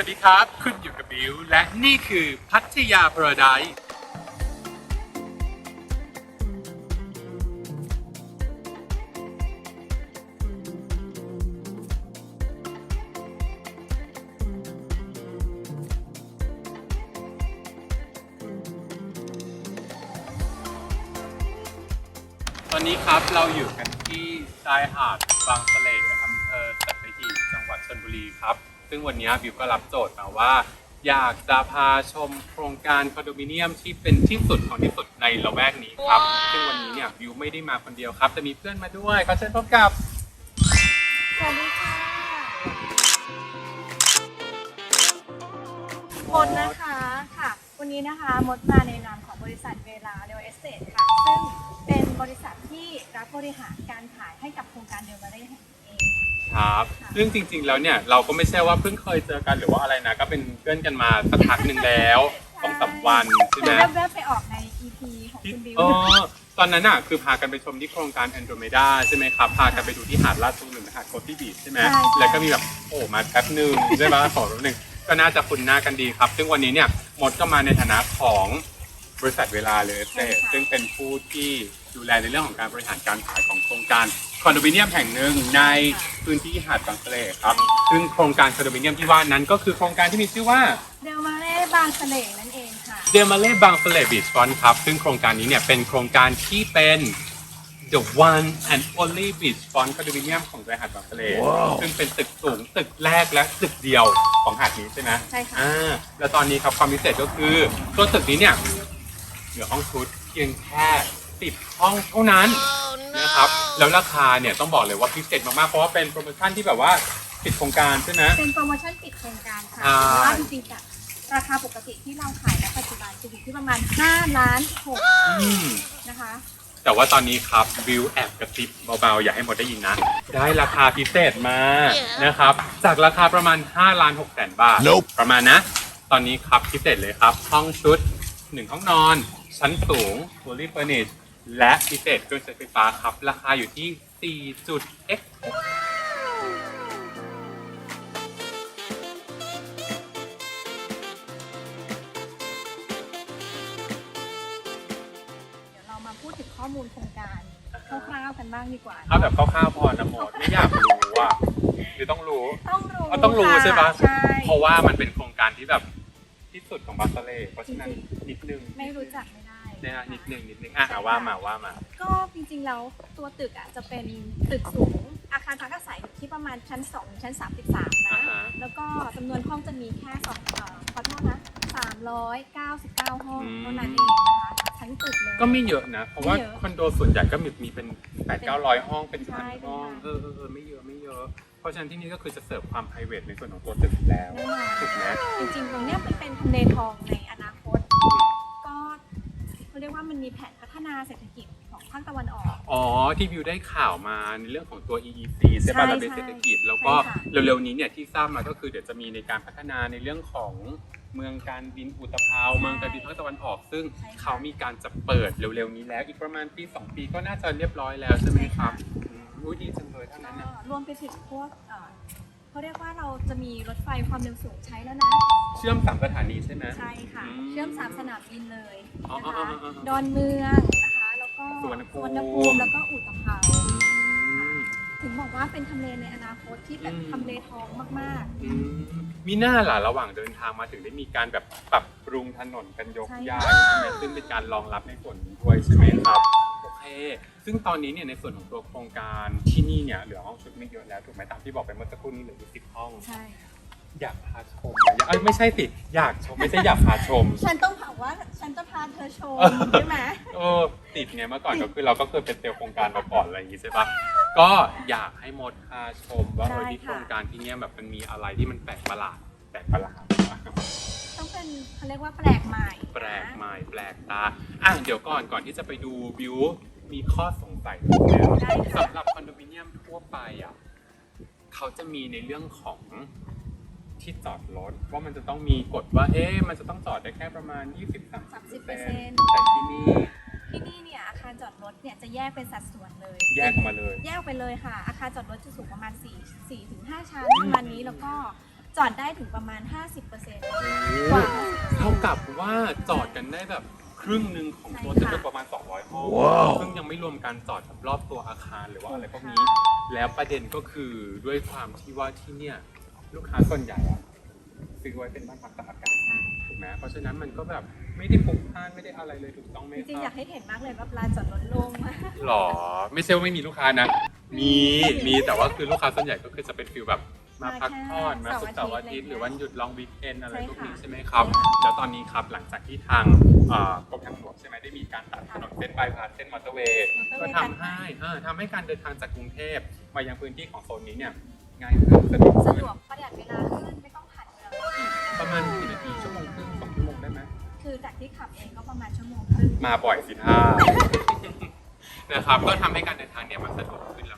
วัสดีครับ คุณอยู่กับบิว และนี่คือพัทยาพาราไดซ์ตอนนี้ครับเราอยู่กันที่ชายหาดบางส ซึ่งวันนี้บิวก็รับโจทย์มาว่า อยากจะพาชมโครงการคอนโดมิเนียมที่เป็นที่สุดของที่สุดในละแวกนี้ครับ ซึ่งวันนี้เนี่ยบิวไม่ได้มาคนเดียวครับจะมีเพื่อนมาด้วยขอเชิญพบกับสวัสดีค่ะมดนะคะค่ะ วันนี้นะคะมดมาในนามของบริษัทเวลาเรียลเอสเตทค่ะ ซึ่งเป็นบริษัทที่รับบริหารการขายให้กับโครงการเดลมาเร่แห่งนี้เอง ครับซึ่งจริง ๆ แล้วเนี่ยเราก็ไม่ใช่ว่าเพิ่งเคยเจอกันหรือว่าอะไรนะ ก็เป็นเพื่อนกันมาสักพักหนึ่งแล้วสองสามวันใช่ไหมคือแวบๆไปออกใน EP ของที่คุณบิวอ๋อตอนนั้นอะคือพากันไปชมที่โครงการแอนโดรเมดาใช่ไหมครับ พากันไปดูที่หาดลาดตูหนึ่งหาดโคตี้บีชใช่ไหมใช่ใช่แล้วก็มีแบบโอ้มาแป๊บหนึ่งใช่ไหมขอแป๊บหนึ่งก็น่าจะคุ้นหน้ากันดีครับ ซึ่งวันนี้เนี่ยมดก็มาในฐานะของบริษัทเวลาเลยเซซึ่งเป็นผู้ที่ดูแลในเรื่องของการบริหารการขายของโครงการ คอนโดมิเนียมแห่งหนึ่งในพื้นที่หาดบางทะเลครับ ซึ่งโครงการคอนโดมิเนียมที่ว่านั้นก็คือโครงการที่มีชื่อว่าเดลมาเร่บางเสล่นั่นเองค่ะ เดมาเล่บางเฟลบีชฟอนครับ ซึ่งโครงการนี้เนี่ยเป็นโครงการที่เป็น the one and only beach front condominium ของชายหาดบางทะเล ซึ่งเป็นตึกสูงตึกแรกและตึกเดียวของหาดนี้ใช่ไหมใช่ค่ะ อ่าแล้วตอนนี้ครับความพิเศษก็คือตัวตึกนี้เนี่ยเหลือห้องชุดเพียงแค่สิบห้องเท่านั้น นะครับแล้วราคาเนี่ยต้องบอกเลยว่าพิเศษมากๆเพราะว่าเป็นโปรโมชั่นที่แบบว่าปิดโครงการใช่ไหม เป็นโปรโมชั่นปิดโครงการค่ะอ่าเพราะว่าจริงๆอะราคาปกติที่เราขายณปัจจุบันจะอยู่ที่ประมาณ5ล้าน6อืมนะคะ แต่ว่าตอนนี้ครับบิวแอบกระซิบเบาๆ อย่าให้หมดได้ยินนะ ได้ราคาพิเศษมานะครับ จากราคาประมาณ5ล้าน6แสนบาท Nope ประมาณนะ ตอนนี้ครับพิเศษเลยครับ ห้องชุด 1 ห้องนอน ชั้นสูง fully furnished และพิเศษเครื่องใช้ไฟฟ้าครับ ราคาอยู่ที่ 4.x เดี๋ยวเรามาพูดถึงข้อมูลโครงการคร่าวๆกันบ้างดีกว่า เอาแบบคร่าวๆพอนะหมดไม่อยากรู้อะหรือต้องรู้ ต้องรู้อ๋อต้องรู้ค่ะใช่ปะ ใช่เพราะว่ามันเป็นโครงการที่แบบที่สุดของบาสเลเพราะฉะนั้นนิดนึง ไม่รู้จักไม่ได้ นะฮะนิดนึงนิดนึงอะอะว่ามาว่ามา ก็จริงๆแล้วตัวตึกอะจะเป็นตึกสูง อาคารพักอาศัยอยู่ที่ประมาณชั้น 2 ชั้น 33 นะ อ่าฮะ แล้วก็จำนวนห้องจะมีแค่สองเอ่อขอโทษนะ 399 ห้องเท่านั้นเองนะคะทั้งตึกเลย ก็ไม่เยอะนะ เพราะว่าไม่เยอะคอนโดส่วนใหญ่ก็มีมีเป็นแปดเก้าร้อยห้องเป็นพันใช่ห้องเป็นพัน เออเออเออไม่เยอะไม่เยอะ เพราะฉะนั้นที่นี่ก็คือจะเสิร์ฟความ p r i v a t ในส่วนของตัวตึกอยู่แล้วแน่นอนถูกไหม จริงๆตรงเนี้ยมันเป็นทำเลทองใน มันมีแผนพัฒนาเศรษฐกิจของภาคตะวันออก อ๋อที่วิวได้ข่าวมาในเรื่องของตัว EEC ใช่ป่ะใช่ระเบียบเศรษฐกิจ แล้วก็ใช่ค่ะเร็วๆนี้เนี่ยที่ทราบมาก็คือเดี๋ยวจะมีในการพัฒนาในเรื่องของเมืองการบินอุตภาวเมืองการบินภาคตะวันออก ซึ่งใช่ค่ะเขามีการจะเปิดเร็วๆนี้แล้ว อีกประมาณปีสองปีก็น่าจะเรียบร้อยแล้วใช่ไหมครับอืมอุ้ยดีจังเลยเท่านั้นก็นะรวมไปถึงพวก เอ่อเขาเรียกว่าเราจะมีรถไฟความเร็วสูงใช้แล้วนะ เชื่อมสามสถานีใช่ไหม ใช่ค่ะ อืมเชื่อมสามสนามบินเลยอ๋อนะอ๋อคะ อ๋ออ๋อดอนเมืองนะคะ แล้วก็สุวรรณภูมิสุวรรณภูมิ แล้วก็อุตภาวอืม ถึงบอกว่าเป็นทำเลในอนาคตที่แบบอืม ทำเลทองมาก อืมมีหน้าล่ะระหว่างเดินทางมาถึงได้มีการแบบปรับปรุงถนนกันยกใช่ใหญ่ใช่ไหมซึ่งเป็นการรองรับในส่วนนี้ด้วยใช่ไหมครับโอเค ซึ่งตอนนี้เนี่ยในส่วนของตัวโครงการที่นี่เนี่ยเหลือห้องชุดไม่เยอะแล้วถูกไหมตามที่บอกไปเมื่อสักครู่นี้เหลืออยู่สิบห้องๆใช่ อยากพาชมอยากเอ้ยไม่ใช่สิอยากชมไม่ใช่อยากพาชม ฉันต้องบอกว่าฉันจะพาเธอชมเออใช่ไหม เออติดไงเมื่อก่อนก็คือเราก็เคยเป็นเซลล์โครงการมาก่อนอะไรอย่างงี้ใช่ปะก็อยากให้มดพาชมว่าเออที่โครงการที่เนี่ยแบบมันมีอะไรที่มันแปลกประหลาดแปลกประหลาดต้องเป็นเขาเรียกว่าแปลกใหม่แปลกนะใหม่แปลกตาอะเดี๋ยวก่อนก่อนที่จะไปดูวิว มีข้อสงสัยนิดนึงได้ค่ะสำหรับคอนโดมิเนียมทั่วไปอะเขาจะมีในเรื่องของที่จอดรถว่ามันจะต้องมีกฎว่าเอ๊ะมันจะต้องจอดได้แค่ประมาณ 20-30%แต่ที่นี่ที่นี่เนี่ยอาคารจอดรถเนี่ยจะแยกเป็นสัดส่วนเลย แยกออกมาเลย แยกออกไปเลยค่ะ อาคารจอดรถจะสูงประมาณ 4 4ถึง5ชั้นอืมประมาณนี้แล้วก็จอดได้ถึงประมาณ 50%กว่าเท่ากับว่าจอดกันได้แบบ ครึ่งหนึ่งของตัวใช่จะค่ะเป็นประมาณ 200 ห้องว้าว ซึ่งยังไม่รวมการจอดแบบรอบตัวอาคารหรือว่าอะไรพวกค่ะนี้ แล้วประเด็นก็คือด้วยความที่ว่าที่เนี่ยลูกค้าส่วนใหญ่อะซื้อไว้เป็นบ้านพักตากอากาศใช่ถูกไหมเพราะฉะนั้นมันก็แบบไม่ได้ปลุกพล่านไม่ได้อะไรเลยถูกต้องไหมจริงๆคอรัยาบกให้เห็นมากเลยว่าลานจอดรถโล่งมากหรอไม่ใช่ว่าไม่มีลูกค้านะ มีมีแต่ว่าคือลูกค้าส่วนใหญ่ก็คือจะเป็นฟิลแบบ มาพักผ่อนมาสุกร์เสาร์อาทิตย์หรือวันหยุดลองวีคเอนอะไรพวกนี้ใช่ไหมครับแล้วตอนนี้ครับหลังจากที่ทางเอ่อกรมทางหลวงใช่ไหมได้มีการตัดถนนเส้นบายพาสเส้นมอเตอร์เวย์ก็ทำให้เออทำให้การเดินทางจากกรุงเทพมายังพื้นที่ของโซนนี้เนี่ยง่ายขึ้นสะดวกสะขึ้ดนวกประหยัดเวลาขึ้นไม่ต้องผ่านเมืองประมาณกี่นาทีชั่วโมงครึ่งสองชั่วโมงได้ไหมคือจากที่ขับเองก็ประมาณชั่วโมงครึ่งมาบ่อยสิท่านะครับก็ทำให้การเดินทางเนี่ยมันสะดวกขึ้นแล้ว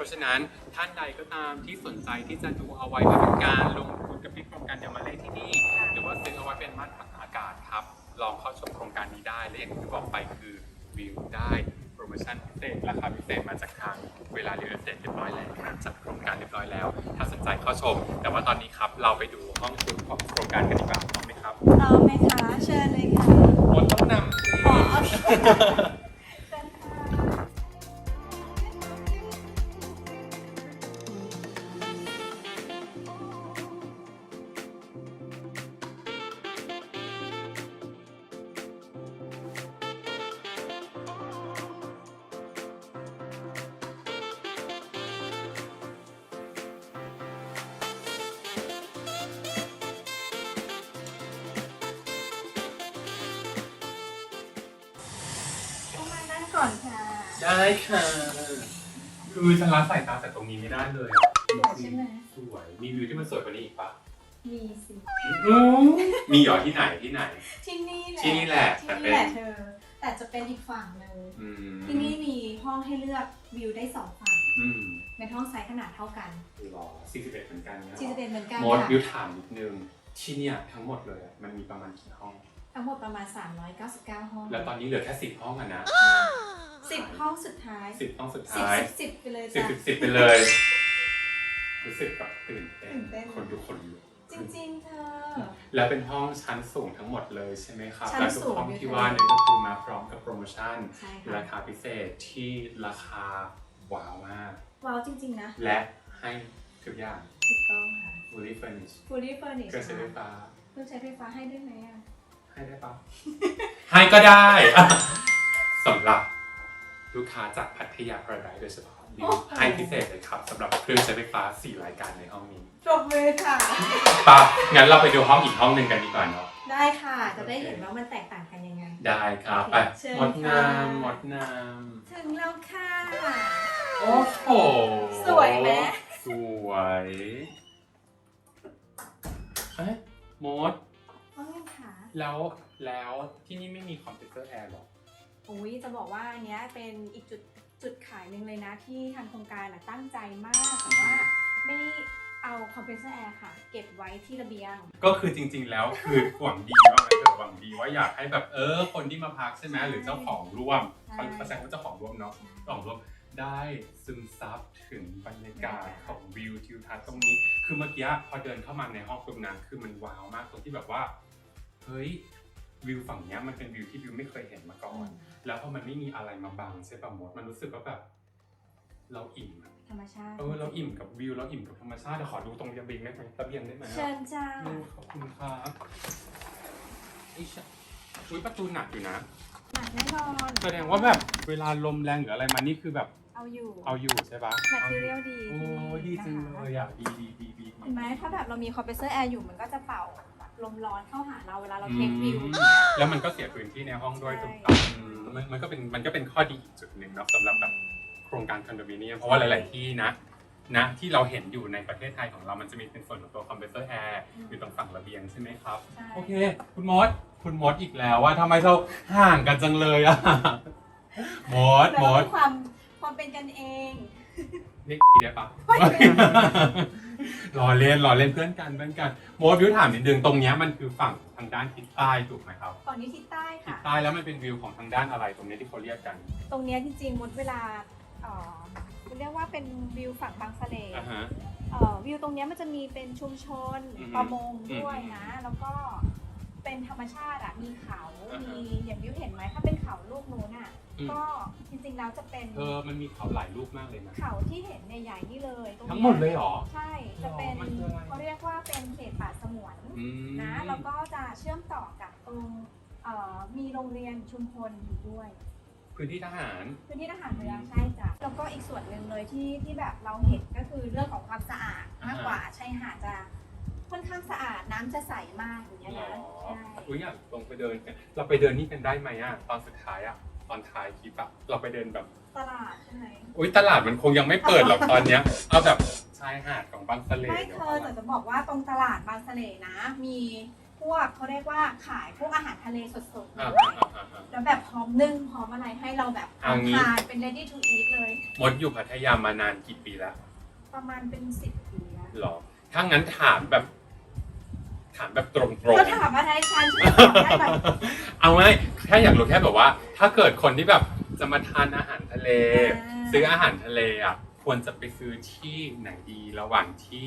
ราะฉะนั้นท่านใดก็ตามที่สนใจที่จะดูเอาไว้เป็นการลงทุนกับที่โครงการเดลมาเล่ที่นี่ หรือว่าซื้อเอาไว้เป็นบ้านพักอากาศครับ ลองเข้าชมโครงการนี้ได้ และอย่างที่บอกไปคือวิวได้โปรโมชั่นพิเศษราคาพิเศษมาจากทางเวลาเรียนเสร็จเรียบร้อยแล้วจากโครงการเรียบร้อยแล้ว ถ้าสนใจเข้าชม แต่ว่าตอนนี้ครับเราไปดูห้องชุดของโครง ได้ค่ะคือฉันละสายตาจากตรงนี้ไม่ได้เลยอะสวยใช่ไหม สวยมีวิวที่มันสวยกว่านี้อีกปะมีสิมีเหรอที่ไหนที่ไหน ที่นี่แหละที่นี่แหละที่แต่นี่เป็นแหละเธอ แต่จะเป็นอีกฝั่งหนึ่งอืมที่นี่มีห้องให้เลือกวิวได้สองฝั่งอืมเป็นห้องไซส์ขนาดเท่ากันหรอ41เหมือนกันเนี่ยที่จะเป็นเหมือนกันมดค่ะ วิวถามนิดนึงที่เนี่ยทั้งหมดเลยอะมันมีประมาณกี่ห้อง ทั้งหมดประมาณ 399 ห้องแล้วตอนนี้เหลือแค่สิบห้องอะนะสิบห้องสุดท้ายสิบห้องสุดสิบท้ายสิบสิบไปเลยสิบจ้ะ สิบสิบไปเลย รู้สึกแบบตื่นเต้นตื่นเต้น คนดูคนลุกจริงๆเธอ แล้วเป็นห้องชั้นสูงทั้งหมดเลยใช่ไหมครับชั้นและทุกสูงห้องอยู่ที่เลยว่าเนี่ยก็คือมาพร้อมกับโปรโมชั่น ใช่ราค่ะคาพิเศษที่ราคาว้าวมาก ว้าวจริง ๆ นะและให้ทุกอย่าง ถูกต้องค่ะ fully furnished fully furnished เครื่องใช้ไฟฟ้า เครื่องใช้ไฟฟ้าให้ได้ไหมอะ ให้ได้ปะให้ก็ได้ สำหรับลูกค้าจากพัทยา Paradise โดยเฉพาะดิวให้พิเศษเลยครับสำหรับเครื่องใช้ไฟฟ้า 4 รายการในห้องนี้ปรบมือค่ะ ปะงั้นเราไปดูห้องอีกห้องหนึ่งกันดีกว่าเนาะ ได้ค่ะ จะได้เห็นว่ามันแตกต่างกันยังไง ได้ครับไปเชิญหมดน้ค่ะำหมดน้ถึงแล้วค่ะำโอ้โหสวยไหม สวยเอ๊ะมดห้องยังค่ะ แล้วแล้วที่นี่ไม่มีคอมพิวเตอร์แอร์หรออุ้ยจะบอกว่าอันเนี้ยเป็นอีกจุดจุดขายหนึ่งเลยนะที่ทางโครงการน่ะตั้งใจมากแต่ว่าไม่เอาคอมเพรสเซอร์แอร์ค่ะ เก็บไว้ที่ระเบียง ก็คือจริง ๆ แล้วคือหวังดีว่ามันเกิดหวังดีว่าอยากให้แบบเออ คนที่มาพักใช่ไหมหรือเจ้าของร่วมใช่ เขาแสดงว่าเจ้าของร่วมเนาะเจ้าของร่วมได้ซึมซับถึงบรรยากาศของวิวทิวทัศน์ตรงนี้ คือเมื่อกี้พอเดินเข้ามาในห้องตรงนั้นคือมันว้าวมากตรงที่แบบว่า เฮ้ยวิวฝั่งเนี้ยมันเป็นวิวที่วิวไม่เคยเห็นมาก่อน แล้วพอมันไม่มีอะไรมาบังใช่ป่ะมดมันรู้สึกว่าแบบ เราอิ่มอะธรรมชาติ เออเราอิ่มกับวิวเราอิ่มกับธรรมชาติเดี๋ยวขอดูตรงระเบียงได้ไหมระเบียงได้ไหมอะเชิญจ้าอืมขอบคุณครับอิชะอุ้ยประตูหนักอยู่นะ หนักแน่นอนแสดงว่าแบบเวลาลมแรงหรืออะไรมานี่คือแบบเอาอยู่เอาอยู่ใช่ปะแมทเทียลดีโอ้ยดีจังเลยอะดีดีดีดี เห็นไหมถ้าแบบเรามีคอมเพรสเซอร์แอร์อยู่มันก็จะเป่า ลมร้อนเข้าหาเราเวลาเราอืเทควิวมแล้วมันก็เสียพื้นที่ในห้องด้วยใช่ถูกต้องอืมมันมันก็เป็นมันก็เป็นข้อดีอีกจุดหนึ่งเนาะสำหรับแบบโครงการคอนโดมิเนียมเพราะว่าหลาย ๆ ที่นะนะที่เราเห็นอยู่ในประเทศไทยของเรามันจะมีเป็นส่วนของตัวคอมเพรสเซอร์แอร์อยู่ตรงฝั่งระเบียงใช่ไหมครับ ใช่โอเค คุณมดคุณมดอีกแล้วว่าทำไมเราห่างกันจังเลยอะมดแล้วมก็ดมีความความเป็นกันเอง เรียกอีได้ปะรอเล่นรอเล่นเพื่อนกันเพื่อนกันมดวิวถามนิดนึงตรงเนี้ยมันคือฝั่งทางด้านทิศใต้ถูกไหมครับฝั่งนี้ทิศใต้ทิศค่ะใต้แล้วมันเป็นวิวของทางด้านอะไร ตรงนี้ที่เขาเรียกกัน ตรงเนี้ยจริงๆมดเวลาเอ่อเรียกว่าเป็นวิวฝั่งบางสะเลอ่าฮะ เอ่อวิวตรงเนี้ยมันจะมีเป็นชุมชนอือฮึประมงด้วยอืมนะ แล้วก็ เป็นธรรมชาติอะมีเขาอ่าฮะมีอย่างวิวเห็นไหมถ้าเป็นเขาลูกนู้นอะอืม ก็จริงๆแล้วจะเป็นเออมันมีเขาหลายรูปมากเลยนะ เขาที่เห็นใหญ่ๆนี่เลยตรงทั้งนี้หมดเลยเหรอ ใช่จะเป็นมันคืออะไร เขาเรียกว่าเป็นเขตป่าสงวนอืมนะแล้วก็จะเชื่อมต่อกับตรงเอ่อมีโรงเรียนชุมพลอยู่ด้วย พื้นที่ทหาร พื้นที่ทหารเรือใช่จ้ะแล้วก็อีกส่วนหนึ่งเลยที่ที่แบบเราเห็นก็คือเรื่องของความสะอาดมากกว่าชายหาดจะ ค่อนข้างสะอาดน้ำจะใสมากอย่างเงี้ยหรนะอใช่อุ้ยอยากลงไปเดินกันเราไปเดินนี่กันได้ไหมอะตอนสุดท้ายอะตอนท้ายคลิปอะเราไปเดินแบบตลาดใช่ไหม อุ้ยตลาดมันคงยังไม่เปิดหรอกตอนเนี้ย เอาแบบชายหาดของบางสะเลไม่ดี๋ยวเธอแต่จะบอกว่าตรงตลาดบางสะเลนะ มีพวกเขาเรียกว่าขายพวกอาหารทะเลสดๆอ่าด้วยอ่าอ่าอ่าแล้วแบบพร้อมนึ่งพร้อมอะไรให้เราแบบพร้อมเอางี้ ทานเป็น ready to eat เลย มดอยู่พัทยามานานกี่ปีแล้วประมาณเป็นสิบปีแล้วหรอถ้างั้นถามแบบ ถามแบบตรงเธอถามอะไรฉันฉันตอบได้ไหมๆเอาไหมแค่อยากรู้แค่แบบว่า ถ้าเกิดคนที่แบบจะมาทานอาหารทะเล ซื้ออาหารทะเลอะควรจะไปซื้อที่ไหนดีระหว่างที่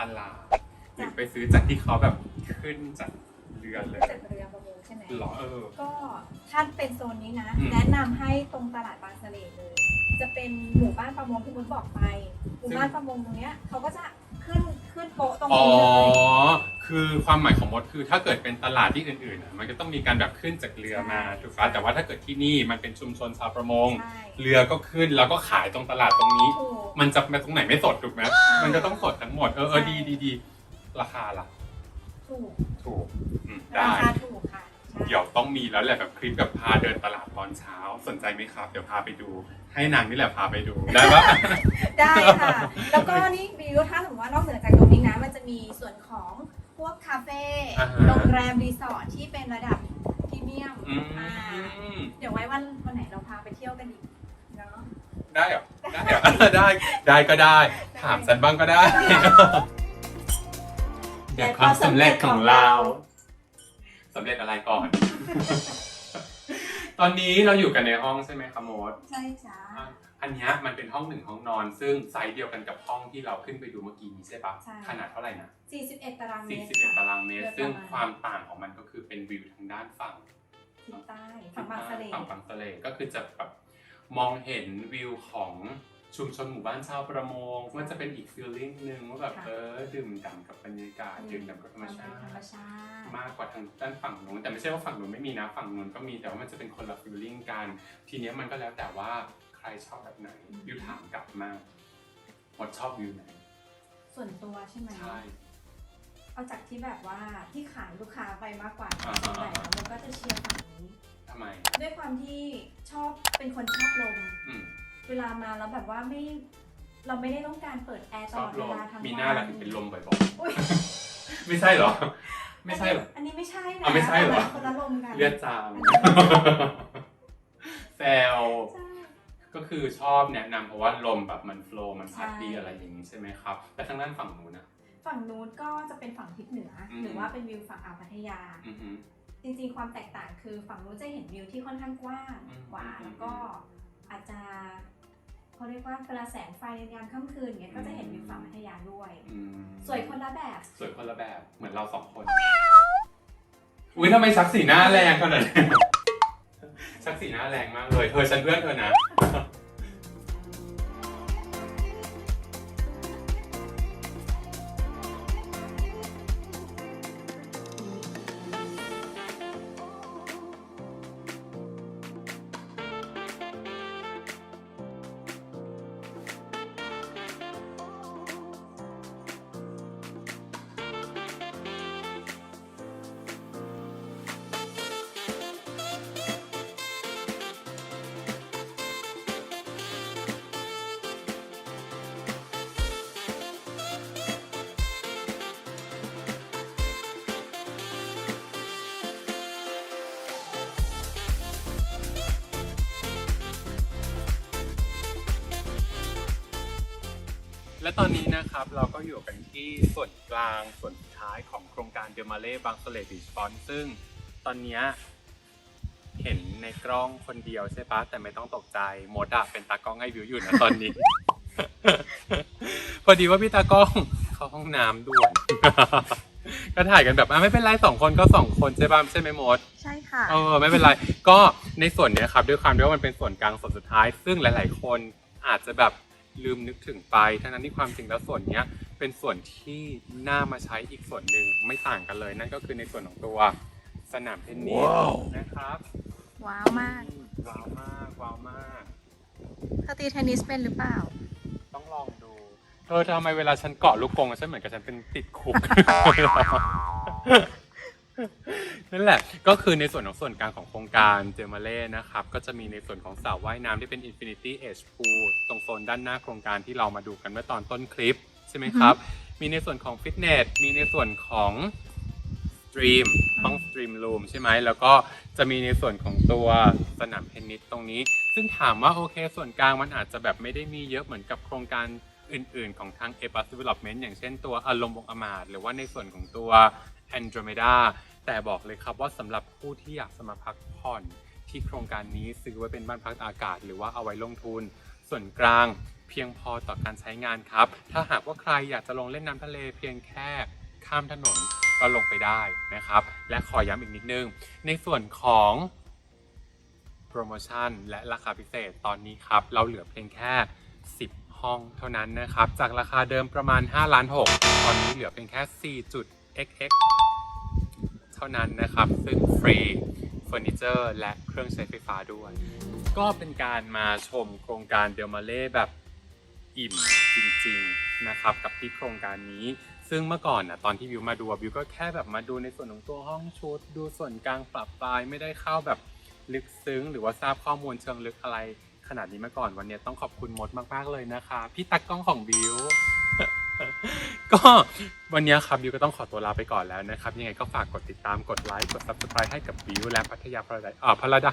ตลาดหรือไปซื้อจากที่เขาแบบขึ้นจากเรือเลยจากเรือประมงใช่ไหมหรอเออ ก็ถ้าเป็นโซนนี้นะอืมแนะนำให้ตรงตลาดบางสะเลเลย จะเป็นหมู่บ้านประมงที่มุนบอกไปหมู่บ้านประมงตรงเนี้ยเขาก็จะขึ้นขึ้นโป๊ะตรงอ๋อนี้เลย คือความหมายของมดคือถ้าเกิดเป็นตลาดที่อื่นๆอะมันก็ต้องมีการแบบขึ้นจากเรือมาถูกปะแต่ว่าถ้าเกิดที่นี่มันเป็นชุมชนชาวประมง ใช่ เรือก็ขึ้นแล้วก็ขายตรงตลาดตรงนี้ ถูก มันจะมาตรงไหนไม่สดถูกไหมมันก็ต้องสดทั้งหมดเออเออดีดีดีราคาล่ะ ถูก ถูกอืมราได้ คาถูกค่ะใช่ เดี๋ยวต้องมีแล้วแหละแบบคลิปแบบพาเดินตลาดตอนเช้า สนใจไหมครับ เดี๋ยวพาไปดู ให้นางนี่แหละพาไปดูได้ปะ ได้ค่ะ แล้วก็นี่วิวถ้าสมมติว่านอกเหนือจากตรงนี้นะ มันจะมีส่วนของพ วกคาเฟ่อ่าฮะ โรงแรมรีสอร์ทที่เป็นระดับพรีเมียมอือ่ามเดี๋ยวไว้วันวันไหนเราพาไปเที่ยวกันอีกเนาะ ได้เหรอได้เหรอ ได้ได้ก็ได้ ถามฉันบ้างก็ได้เดี๋ยวความสำเร็จของเรา สำเร็จอะไรก่อน ตอนนี้เราอยู่กันในห้องใช่ไหมคะโมด ใช่จ้าอะ อันเนี้ยมันเป็นห้องหนึ่งห้องนอน ซึ่งไซส์เดียวกันกับห้องที่เราขึ้นไปดูเมื่อกี้นี้ใช่ปะใช่ ขนาดเท่าไหร่นะ 41 ตารางเมตร41 ค่ะ ตารางเมตรโดยประมาณ ซึ่งความต่างของมันก็คือเป็นวิวทางด้านฝั่งทิศใต้ฝั่งบางสะเลฝั่งบางสะเลก็คือจะแบบมองเห็นวิวของชุมชนหมู่บ้านชาวประมงมันจะเป็นอีกฟีลลิ่งหนึ่งว่าแบบค่ะเออดื่มด่ำกับบรรยากาศดื่มด่ำกับธรรมชาธรรมติ ชาติ มากกว่าทางด้านฝั่งนู้นแต่ไม่ใช่ว่าฝั่งนู้นไม่มีนะฝั่งนู้นก็มีแต่ว่ามันจะเป็นคนละฟีลลิ่งกัน ทีเนี้ยมันก็แล้วแต่ว่าใค รชอบแบบไหนอืมวิวถามกลับมาหมดชอบวิวไหน ส่วนตัวใช่ไหม ใช่ เอาจากที่แบบว่าที่ขายลูกค้าไปมากกว่าอ่า ส่วนใหญ่แล้วมันก็จะเชียร์ฝั่งนี้ ทำไม ด้วยความที่ชอบเป็นคนชอบลม อืมเวลามาแล้วแบบว่าไม่ เราไม่ได้ต้องการเปิดแอร์ตชลออบดลเวมลาทั้งวันมีหน้าละถึงเป็นลมบ่อยอุ๊ยๆ ไม่ใช่เหรอ ไม่ใช่เหรอ อันนี้ไม่ใช่นะอะไม่ใช่เหรอ คนละลมกันเลือดจามแซว ใช่ ก็คือชอบแนะนำเพราะว่าลมแบบมันโฟล์มันพัดใช่ดีอะไรอย่างนี้ใช่ไหมครับ แต่ทางด้านฝั่งนู้นนะ ฝั่งนู้นก็จะเป็นฝั่งทิศเหนืออม หรือว่าเป็นวิวฝั่งอ่าวพัทยา อือหือจริงๆ ความแตกต่างคือฝั่งนู้นจะเห็นวิวที่ค่อนข้างกว้างอืมกว่าอืมแล้วก็อาจจะเขาเรียกว่าเวลาแสงไฟในยามค่ำคืนเงี้ยก็จะเห็นวิวฝั่งพัทยาด้วย อืมสวยคนละแบบ สวยคนละแบบเหมือนเราสองคน อุ้ยทำไมชักสีหน้าแรงขนาดนี้ สักสีหน้าแรงมากเลยเธอฉันเพื่อนเธอนะ และตอนนี้นะครับเราก็อยู่กันที่ส่วนกลางส่วนสุดท้ายของโครงการเดลมาเล่บางสเลบีชฟอนซึ่งตอนเนี้ยเห็นในกล้องคนเดียวใช่ปะแต่ไม่ต้องตกใจโมดอะเป็นตากล้องให้วิวอยู่นะตอนนี้ พอดีว่าพี่ตากล้องเข้าห้องน้ำด่วน ก็ถ่ายกันแบบอะไม่เป็นไรสองคนก็สองคนใช่ป่ะใช่ไหมมด ใช่ค่ะ เออไม่เป็นไร ก็ในส่วนเนี้ยครับด้วยความที่ว่ามันเป็นส่วนกลางส่วนสุดท้าย ซึ่งหลาย ๆ คนอาจจะแบบ ลืมนึกถึงไป ทั้งนั้นที่ความจริงแล้วส่วนเนี้ยเป็นส่วนที่น่ามาใช้อีกส่วนหนึ่งไม่ต่างกันเลย นั่นก็คือในส่วนของตัวสนามเทนนิสนะครับว้าวมากอืมว้าวมากว้าวมากเธอตีเทนนิสเป็นหรือเปล่า ต้องลองดู เธอทำไมเวลาฉันเกาะลูกกรงอะฉันเหมือนกับฉันเป็นติดคุก นั่นแหละ ก็คือในส่วนของส่วนกลางของโครงการเจอมาเล่นะครับ ก็จะมีในส่วนของสระว่ายน้ำที่เป็น Infinity Edge Pool ตรงโซนด้านหน้าโครงการที่เรามาดูกันเมื่อตอนต้นคลิป ใช่ไหมครับ มีในส่วนของฟิตเนส มีในส่วนของสตรีมห้องสตรีมรูมใช่ไหม แล้วก็จะมีในส่วนของตัวสนามเทนนิสตรงนี้ ซึ่งถามว่าโอเค ส่วนกลางมันอาจจะแบบไม่ได้มีเยอะเหมือนกับโครงการอื่นๆ ของทาง a p a s Development อย่างเช่นตัวอารมณ์วงอมาตย์หรือว่าในส่วนของตัว Andromeda แต่บอกเลยครับว่าสำหรับผู้ที่อยากจะมาพักผ่อนที่โครงการนี้ซื้อไว้เป็นบ้านพักอากาศ หรือว่าเอาไว้ลงทุน ส่วนกลางเพียงพอต่อการใช้งานครับ ถ้าหากว่าใครอยากจะลงเล่นน้ำทะเลเพียงแค่ข้ามถนนก็ลงไปได้นะครับ และขอย้ำอีกนิดนึง ในส่วนของโปรโมชั่นและราคาพิเศษตอนนี้ครับ เราเหลือเพียงแค่ 10 ห้องเท่านั้นนะครับ จากราคาเดิมประมาณ 5 ล้าน 6 ตอนนี้เหลือเพียงแค่ XX เท่านั้นนะครับ ซึ่งฟรีเฟอร์นิเจอร์และเครื่องใช้ไฟฟ้าด้วย ก็เป็นการมาชมโครงการเดลมาเล่แบบอิ่มจริงๆนะครับกับที่โครงการนี้ ซึ่งเมื่อก่อนนะตอนที่วิวมาดูวิวก็แค่แบบมาดูในส่วนของตัวห้องชุด ดูส่วนกลางปรับปลายไม่ได้เข้าแบบลึกซึ้ง หรือว่าทราบข้อมูลเชิงลึกอะไรขนาดนี้มาก่อนวันนี้ต้องขอบคุณมดมากๆเลยนะคะ พี่ตักกล้องของวิว ก็วันนี้ครับบิวก็ต้องขอตัวลาไปก่อนแล้วนะครับ ยังไงก็ฝากกดติดตามกดไลค์กด subscribe ให้กับบิวและพัทยาพาราดอ่าพาราได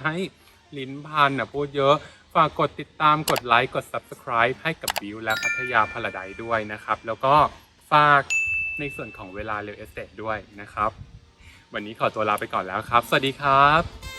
ลิ้นพันอะพูดเยอะฝากกดติดตามกดไลค์กด subscribe ให้กับบิวและพัทยาพาราดด้วยนะครับ แล้วก็ฝากในส่วนของเวลาเร l เอสเตด้วยนะครับ วันนี้ขอตัวลาไปก่อนแล้วครับ สวัสดีครับ